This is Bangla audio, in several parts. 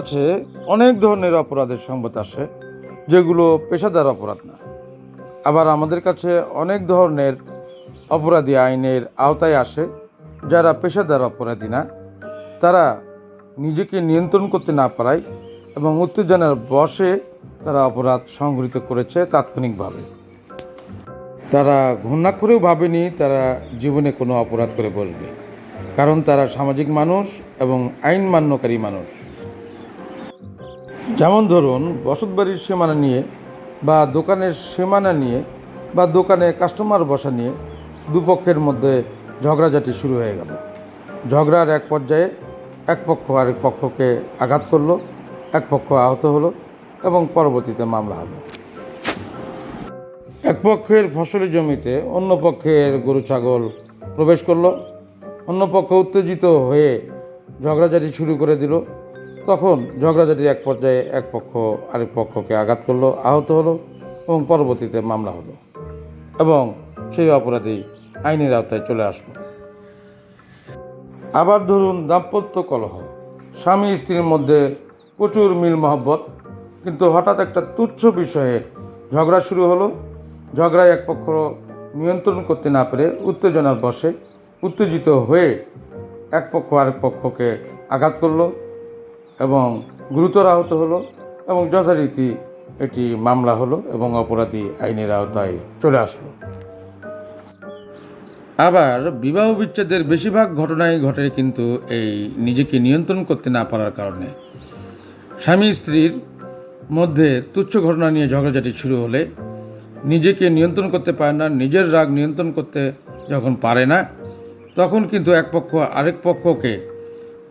আছে অনেক ধরনের অপরাধের সংবাদ আসে, যেগুলো পেশাদার অপরাধ না। আবার আমাদের কাছে অনেক ধরনের অপরাধী আইনের আওতায় আসে, যারা পেশাদার অপরাধী না। তারা নিজেকে নিয়ন্ত্রণ করতে না পারায় এবং উত্তেজনার বশে তারা অপরাধ সংঘটিত করেছে তাৎক্ষণিকভাবে। তারা ঘৃণা করেও ভাবেনি তারা জীবনে কোনো অপরাধ করে বসবে, কারণ তারা সামাজিক মানুষ এবং আইন মান্যকারী মানুষ। যেমন ধরুন বসতবাড়ির সীমানা নিয়ে বা দোকানের সীমানা নিয়ে বা দোকানে কাস্টমার বসা নিয়ে দুপক্ষের মধ্যে ঝগড়াঝাটি শুরু হয়ে গেল। ঝগড়ার এক পর্যায়ে এক পক্ষ আরেক পক্ষকে আঘাত করল, এক পক্ষ আহত হলো এবং পরবর্তীতে মামলা হলো এক পক্ষের ফসলি জমিতে অন্য পক্ষের গরু, ছাগল প্রবেশ করল। অন্য পক্ষ উত্তেজিত হয়ে ঝগড়াঝাটি শুরু করে দিল। তখন ঝগড়াঝাটির এক পর্যায়ে এক পক্ষ আরেক পক্ষকে আঘাত করল, আহত হলো এবং পরবর্তীতে মামলা হলো এবং সেই অপরাধী আইনের আওতায় চলে আসলো। আবার ধরুন দাম্পত্য কলহ। স্বামী স্ত্রীর মধ্যে প্রচুর মিল মহব্বত, কিন্তু হঠাৎ একটা তুচ্ছ বিষয়ে ঝগড়া শুরু হলো। ঝগড়ায় এক পক্ষ নিয়ন্ত্রণ করতে না পেরে উত্তেজনার বসে উত্তেজিত হয়ে এক পক্ষ আরেক পক্ষকে আঘাত করল। এবং গুরুতর আহত হলো এবং যথারীতি এটি মামলা হলো এবং অপরাধী আইনের আওতায় চলে আসলো। আবার বিবাহ বিচ্ছেদের বেশিরভাগ ঘটনাই ঘটে কিন্তু এই নিজেকে নিয়ন্ত্রণ করতে না পারার কারণে। স্বামী স্ত্রীর মধ্যে তুচ্ছ ঘটনা নিয়ে ঝগড়াঝাটি শুরু হলে নিজেকে নিয়ন্ত্রণ করতে পারে না, নিজের রাগ নিয়ন্ত্রণ করতে যখন পারে না, তখন কিন্তু এক পক্ষ আরেক পক্ষকে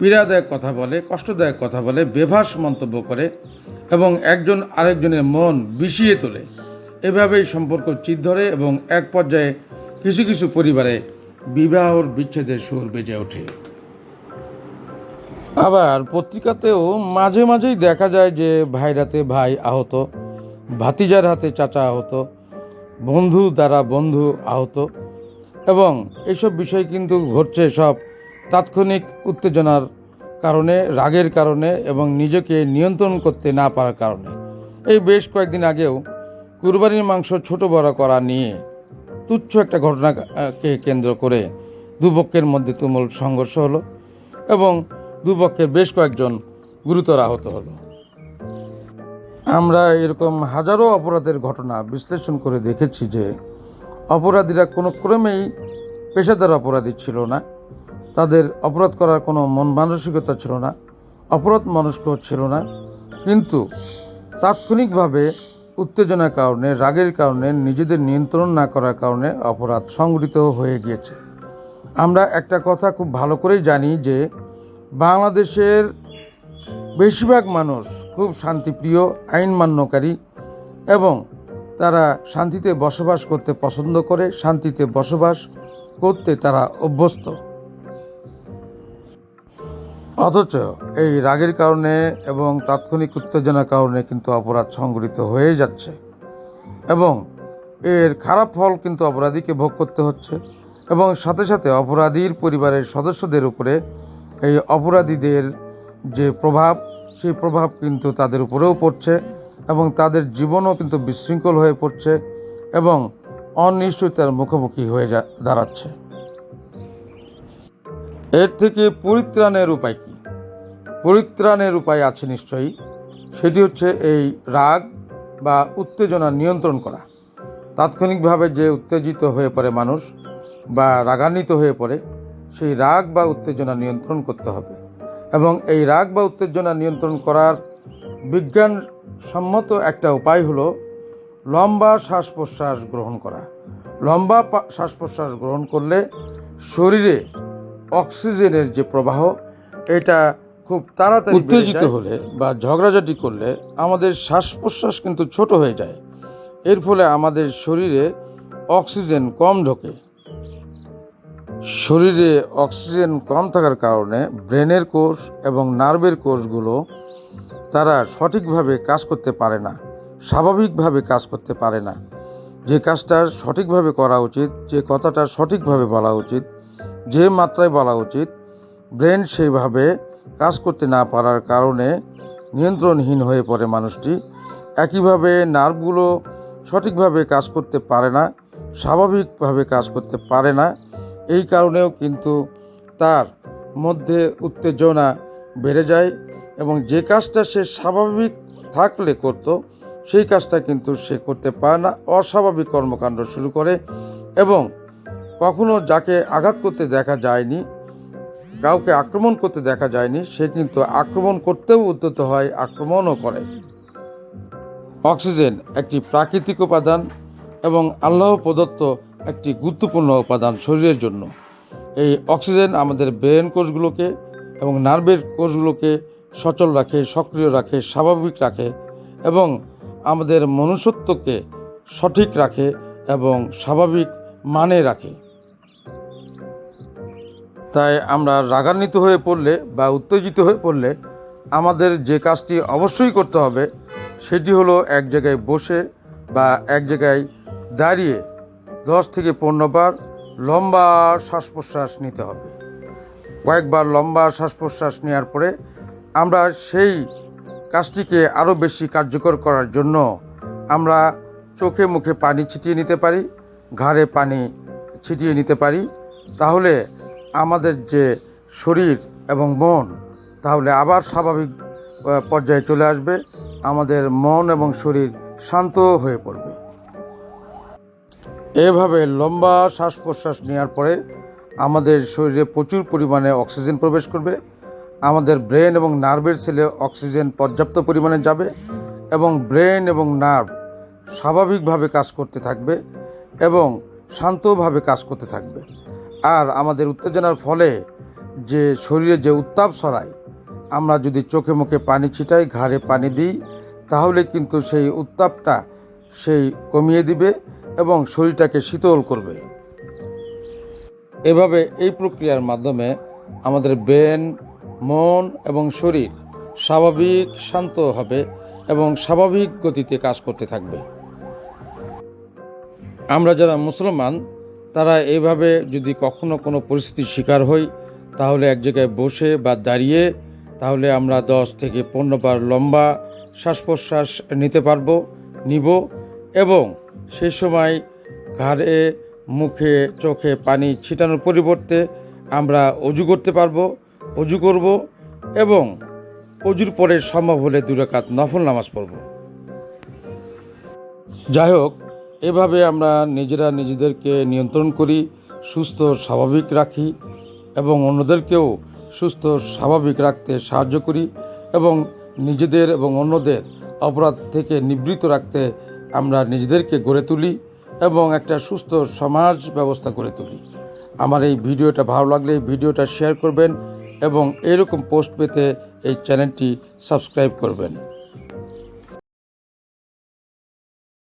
পীড়াদায়ক কথা বলে, কষ্টদায়ক কথা বলে, বেভাস মন্তব্য করে এবং একজন আরেকজনের মন বিষিয়ে তোলে। এভাবেই সম্পর্ক চিত ধরে এবং এক পর্যায়ে কিছু কিছু পরিবারে বিবাহর বিচ্ছেদের সুর বেজে ওঠে। আবার পত্রিকাতেও মাঝে মাঝেই দেখা যায় যে ভাইরাতে ভাই আহত, ভাতিজার হাতে চাচা আহত, বন্ধু দ্বারা বন্ধু আহত এবং এসব বিষয় কিন্তু ঘটছে সব তাৎক্ষণিক উত্তেজনার কারণে, রাগের কারণে এবং নিজেকে নিয়ন্ত্রণ করতে না পারার কারণে। এই বেশ কয়েকদিন আগেও কুরবানির মাংস ছোট বড় করা নিয়ে তুচ্ছ একটা ঘটনাকে কেন্দ্র করে দুপক্ষের মধ্যে তুমুল সংঘর্ষ হলো এবং দুপক্ষের বেশ কয়েকজন গুরুতর আহত হলো। আমরা এরকম হাজারো অপরাধের ঘটনা বিশ্লেষণ করে দেখেছি যে, অপরাধীরা কোনো ক্রমেই পেশাদার অপরাধী ছিল না। তাদের অপরাধ করার কোনো মন মানসিকতা ছিল না, অপরাধ মনস্ক ছিল না। কিন্তু তাৎক্ষণিকভাবে উত্তেজনার কারণে, রাগের কারণে, নিজেদের নিয়ন্ত্রণ না করার কারণে অপরাধ সংঘটিত হয়ে গিয়েছে। আমরা একটা কথা খুব ভালো করেই জানি যে, বাংলাদেশের বেশিরভাগ মানুষ খুব শান্তিপ্রিয় আইন মান্যকারী এবং তারা শান্তিতে বসবাস করতে পছন্দ করে, শান্তিতে বসবাস করতে তারা অভ্যস্ত। অথচ এই রাগের কারণে এবং তাৎক্ষণিক উত্তেজনার কারণে কিন্তু অপরাধ সংঘটিত হয়ে যাচ্ছে। এবং এর খারাপ ফল কিন্তু অপরাধীকে ভোগ করতে হচ্ছে এবং সাথে সাথে অপরাধীর পরিবারের সদস্যদের উপরে এই অপরাধীদের যে প্রভাব, সেই প্রভাব কিন্তু তাদের উপরেও পড়ছে এবং তাদের জীবনও কিন্তু বিশৃঙ্খল হয়ে পড়ছে এবং অনিশ্চয়তার মুখোমুখি হয়ে যা, দাঁড়াচ্ছে। এর থেকে পরিত্রাণের উপায় কী? পরিত্রাণের উপায় আছে নিশ্চয়ই। সেটি হচ্ছে এই রাগ বা উত্তেজনা নিয়ন্ত্রণ করা। তাৎক্ষণিকভাবে যে উত্তেজিত হয়ে পড়ে মানুষ বা রাগান্বিত হয়ে পড়ে, সেই রাগ বা উত্তেজনা নিয়ন্ত্রণ করতে হবে। এবং এই রাগ বা উত্তেজনা নিয়ন্ত্রণ করার বিজ্ঞানসম্মত একটা উপায় হলো লম্বা শ্বাস প্রশ্বাস গ্রহণ করা। লম্বা শ্বাস প্রশ্বাস গ্রহণ করলে শরীরে অক্সিজেনের যে প্রবাহ এটা খুব তাড়াতাড়ি উত্তেজিত হলে বা ঝগড়াঝাটি করলে আমাদের শ্বাস প্রশ্বাস কিন্তু ছোট হয়ে যায়। এর ফলে আমাদের শরীরে অক্সিজেন কম ঢোকে। শরীরে অক্সিজেন কম থাকার কারণে ব্রেনের কোষ এবং নার্ভের কোষগুলো তারা সঠিকভাবে কাজ করতে পারে না স্বাভাবিকভাবে কাজ করতে পারে না। যে কাজটা সঠিকভাবে করা উচিত যে কথাটা সঠিকভাবে বলা উচিত যে মাত্রায় বলা উচিত, ব্রেন সেইভাবে কাজ করতে না পারার কারণে নিয়ন্ত্রণহীন হয়ে পড়ে মানুষটি। একইভাবে নার্ভগুলো সঠিকভাবে কাজ করতে পারে না, স্বাভাবিকভাবে কাজ করতে পারে না। এই কারণেও কিন্তু তার মধ্যে উত্তেজনা বেড়ে যায় এবং যে কাজটা সে স্বাভাবিক থাকলে করত, সেই কাজটা কিন্তু সে করতে পারে না। অস্বাভাবিক কর্মকাণ্ড শুরু করে এবং কখনো যাকে আঘাত করতে দেখা যায়নি, কাউকে আক্রমণ করতে দেখা যায়নি, সে কিন্তু আক্রমণ করতেও উদ্যত হয়, আক্রমণও করে। অক্সিজেন একটি প্রাকৃতিক উপাদান এবং আল্লাহ প্রদত্ত একটি গুরুত্বপূর্ণ উপাদান শরীরের জন্য। এই অক্সিজেন আমাদের ব্রেন কোষগুলোকে এবং নার্ভের কোষগুলোকে সচল রাখে, সক্রিয় রাখে, স্বাভাবিক রাখে এবং আমাদের মনুষ্যত্বকে সঠিক রাখে এবং স্বাভাবিক মানে রাখে। তাই আমরা রাগান্বিত হয়ে পড়লে বা উত্তেজিত হয়ে পড়লে আমাদের যে কাজটি অবশ্যই করতে হবে, সেটি হলো এক জায়গায় বসে বা এক জায়গায় দাঁড়িয়ে দশ থেকে পনেরো বার লম্বা শ্বাস প্রশ্বাস নিতে হবে। কয়েকবার লম্বা শ্বাস প্রশ্বাস নেওয়ার পরে আমরা সেই কাজটিকে আরও বেশি কার্যকর করার জন্য আমরা চোখে মুখে পানি ছিটিয়ে নিতে পারি, ঘাড়ে পানি ছিটিয়ে নিতে পারি। তাহলে আমাদের যে শরীর এবং মন, তাহলে আবার স্বাভাবিক পর্যায়ে চলে আসবে। আমাদের মন এবং শরীর শান্ত হয়ে পড়বে। এভাবে লম্বা শ্বাস প্রশ্বাস নেওয়ার পরে আমাদের শরীরে প্রচুর পরিমাণে অক্সিজেন প্রবেশ করবে। আমাদের ব্রেন এবং নার্ভের সেলে অক্সিজেন পর্যাপ্ত পরিমাণে যাবে এবং ব্রেন এবং নার্ভ স্বাভাবিকভাবে কাজ করতে থাকবে এবং শান্তভাবে কাজ করতে থাকবে। আর আমাদের উত্তেজনার ফলে যে শরীরে যে উত্তাপ ছড়ায়, আমরা যদি চোখে মুখে পানি ছিটাই, ঘাড়ে পানি দিই, তাহলে কিন্তু সেই উত্তাপটা সেই কমিয়ে দিবে এবং শরীরটাকে শীতল করবে। এভাবে এই প্রক্রিয়ার মাধ্যমে আমাদের ব্রেন, মন এবং শরীর স্বাভাবিক শান্ত হবে এবং স্বাভাবিক গতিতে কাজ করতে থাকবে। আমরা যারা মুসলমান তারা এইভাবে যদি কখনো কোনো পরিস্থিতির শিকার হই, তাহলে এক জায়গায় বসে বা দাঁড়িয়ে তাহলে আমরা দশ থেকে পনেরো বার লম্বা শ্বাস প্রশ্বাস নিতে পারব, নিব এবং সে সময় ঘাড়ে, মুখে, চোখে পানি ছিটানোর পরিবর্তে আমরা অজু করতে পারব, অজু করব এবং অজুর পরে সম্ভব হলে দুরাকাত নফল নামাজ পড়ব। যাই হোক এভাবে আমরা নিজেরা নিজেদেরকে নিয়ন্ত্রণ করি, সুস্থ স্বাভাবিক রাখি এবং অন্যদেরকেও সুস্থ স্বাভাবিক রাখতে সাহায্য করি এবং নিজেদের এবং অন্যদের অপরাধ থেকে নিবৃত রাখতে আমরা নিজেদেরকে গড়ে তুলি এবং একটা সুস্থ সমাজ ব্যবস্থা গড়ে তুলি। আমার এই ভিডিওটা ভালো লাগলে এই ভিডিওটা শেয়ার করবেন এবং এরকম পোস্ট পেতে এই চ্যানেলটি সাবস্ক্রাইব করবেন।